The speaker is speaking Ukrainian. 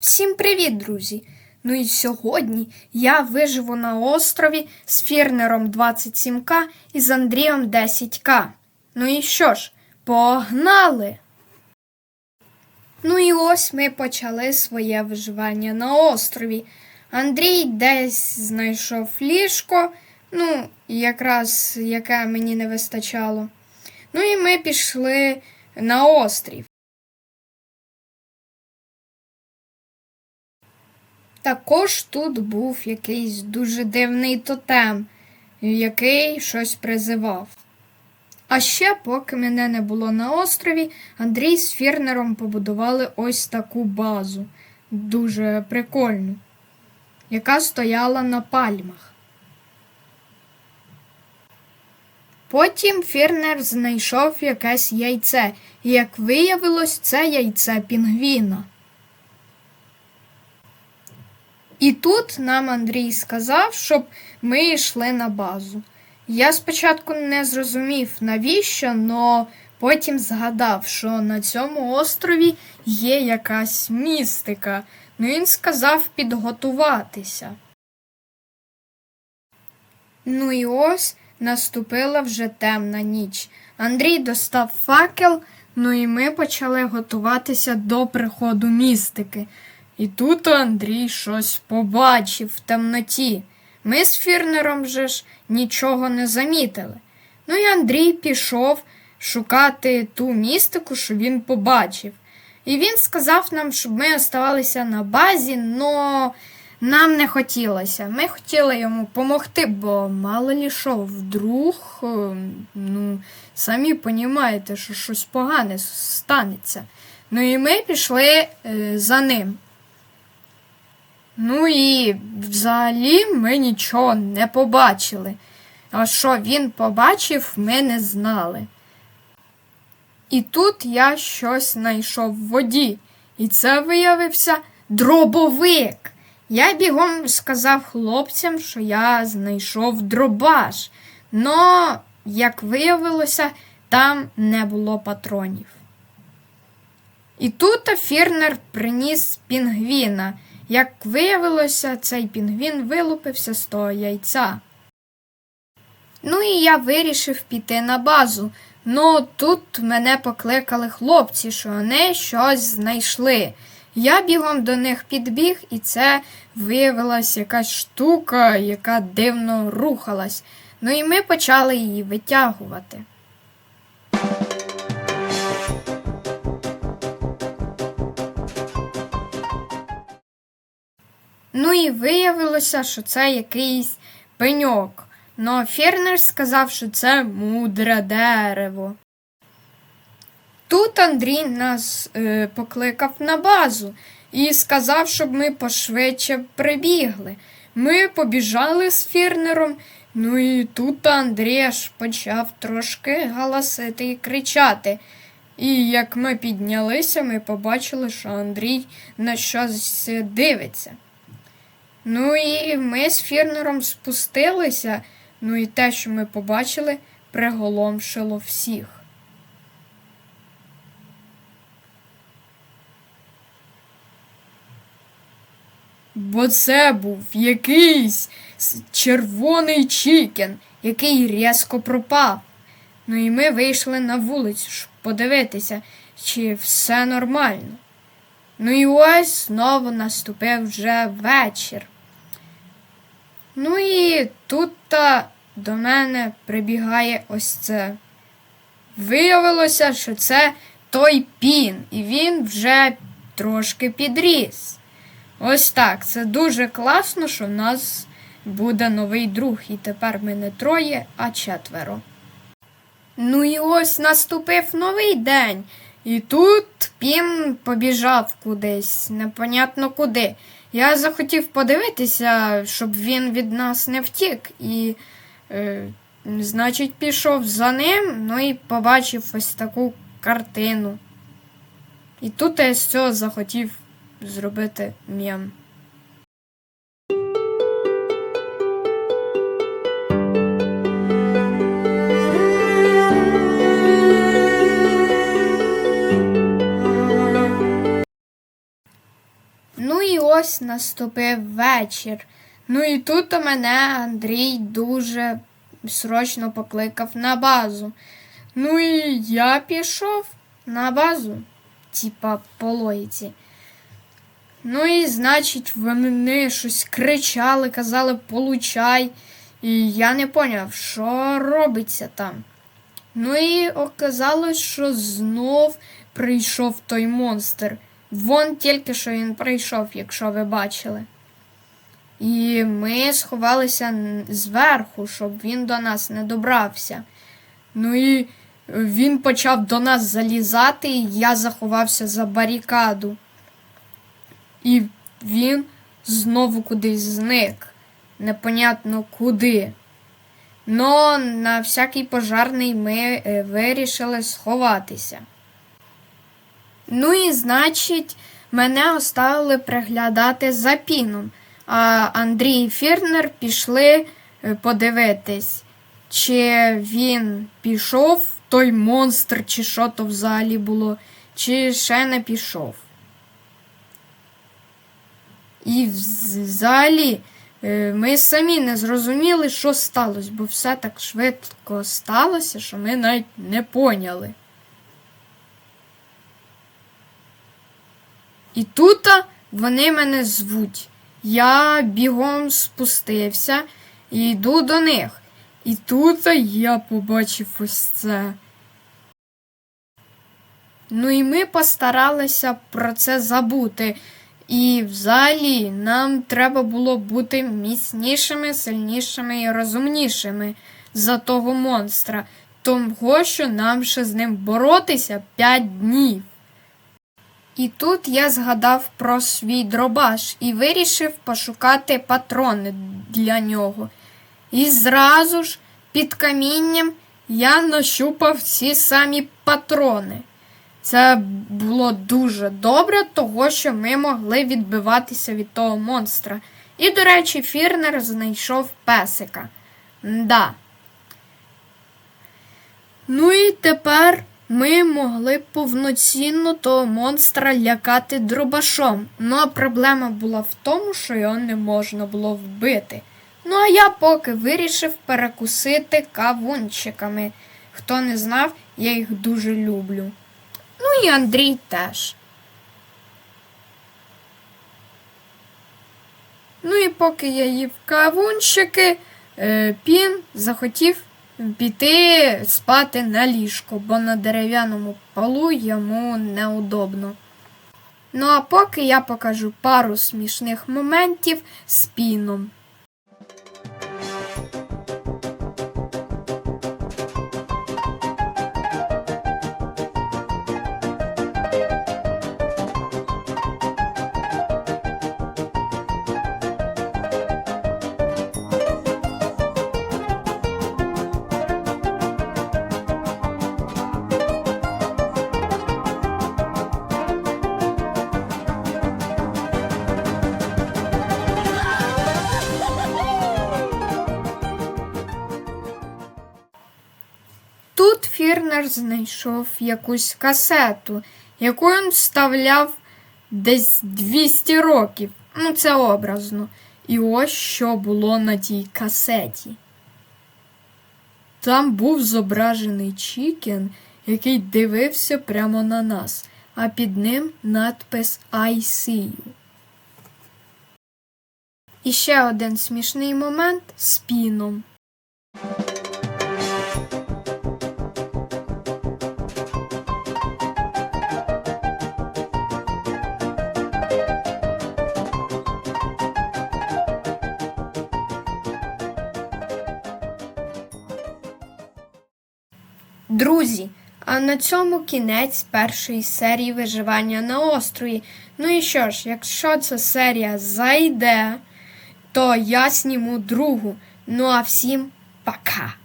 Всім привіт, друзі! Ну і сьогодні я виживу на острові з Фірнером 27К і з Андрієм 10К. Ну і що ж, погнали! Ну і ось ми почали своє виживання на острові. Андрій десь знайшов ліжко, ну, якраз яке мені не вистачало. Ну і ми пішли на острів. Також тут був якийсь дуже дивний тотем, який щось призивав. А ще, поки мене не було на острові, Андрій з Фірнером побудували ось таку базу, дуже прикольну, яка стояла на пальмах. Потім Фірнер знайшов якесь яйце, і як виявилось, це яйце пінгвіна. І тут нам Андрій сказав, щоб ми йшли на базу. Я спочатку не зрозумів, навіщо, але потім згадав, що на цьому острові є якась містика. Ну він сказав підготуватися. Ну і ось наступила вже темна ніч. Андрій достав факел, ну і ми почали готуватися до приходу містики. І тут Андрій щось побачив в темноті. Ми з Фірнером же ж нічого не замітили. Ну і Андрій пішов шукати ту містику, що він побачив. І він сказав нам, щоб ми оставалися на базі, но нам не хотілося. Ми хотіли йому допомогти, бо мало лі що, вдруг, е, ну, самі розумієте, що щось погане станеться. Ну і ми пішли е, за ним. Ну і взагалі ми нічого не побачили. А що він побачив, ми не знали. І тут я щось знайшов в воді, і це виявився дробовик. Я бігом сказав хлопцям, що я знайшов дробаш, но, як виявилося, там не було патронів. І тут Фірнер приніс пінгвіна. Як виявилося, цей пінгвін вилупився з того яйця. Ну і я вирішив піти на базу. Ну тут мене покликали хлопці, що вони щось знайшли. Я бігом до них підбіг, і це виявилась якась штука, яка дивно рухалась. Ну і ми почали її витягувати. Ну і виявилося, що це якийсь пеньок. Но Фернер сказав, що це мудре дерево. Тут Андрій нас е, покликав на базу і сказав, щоб ми пошвидше прибігли. Ми побіжали з Фірнером, ну і тут Андрій аж почав трошки галасити і кричати. І як ми піднялися, ми побачили, що Андрій на щось дивиться. Ну і ми з Фірнером спустилися, ну і те, що ми побачили, приголомшило всіх. Бо це був якийсь червоний чікен, який різко пропав. Ну і ми вийшли на вулицю, щоб подивитися, чи все нормально. Ну і ось знову наступив вже вечір. Ну і тут -та до мене прибігає ось це. Виявилося, що це той пін, і він вже трошки підріс. Ось так. Це дуже класно, що в нас буде новий друг, і тепер ми не троє, а четверо. Ну і ось наступив новий день. І тут Пін побіжав кудись, непонятно куди. Я захотів подивитися, щоб він від нас не втік, і, е, значить, пішов за ним, ну і побачив ось таку картину. І тут я з цього захотів зробити м'ям. Ось наступив вечір. Ну і тут у мене Андрій дуже срочно покликав на базу. Ну і я пішов на базу, типа по логіці. Ну і значить, вони щось кричали, казали получай. І я не поняв, що робиться там. Ну і оказалось, що знов прийшов той монстр. Вон тільки що він прийшов, якщо ви бачили. І ми сховалися зверху, щоб він до нас не добрався. Ну і він почав до нас залізати, і я заховався за барикаду. І він знову кудись зник. Непонятно куди. Но на всякий пожарний ми е, вирішили сховатися. Ну і значить, мене оставили приглядати за піном, а Андрій і Фірнер пішли е, подивитись, чи він пішов, той монстр, чи що то взагалі було, чи ще не пішов. І вз- взагалі е, ми самі не зрозуміли, що сталося, бо все так швидко сталося, що ми навіть не поняли. І тут вони мене звуть. Я бігом спустився і йду до них. І тут я побачив ось це. Ну і ми постаралися про це забути. І взагалі нам треба було бути міцнішими, сильнішими і розумнішими за того монстра, того, що нам ще з ним боротися 5 днів. І тут я згадав про свій дробаш і вирішив пошукати патрони для нього. І зразу ж під камінням я нащупав ці самі патрони. Це було дуже добре, того що ми могли відбиватися від того монстра. І, до речі, Фірнер знайшов песика. Да. Ну і тепер ми могли повноцінно того монстра лякати дробашом. Ну а проблема була в тому, що його не можна було вбити. Ну а я поки вирішив перекусити кавунчиками. Хто не знав, я їх дуже люблю. Ну і Андрій теж. Ну і поки я їв кавунчики, е, Пін захотів піти спати на ліжко, бо на дерев'яному полу йому неудобно. Ну а поки я покажу пару смішних моментів з піном. Фірнер знайшов якусь касету, яку він вставляв десь 200 років. Ну, це образно. І ось що було на тій касеті. Там був зображений Чікен, який дивився прямо на нас, а під ним надпис I see you. І ще один смішний момент з піном. Друзі, а на цьому кінець першої серії виживання на острові. Ну і що ж, якщо ця серія зайде, то я сніму другу. Ну а всім пока!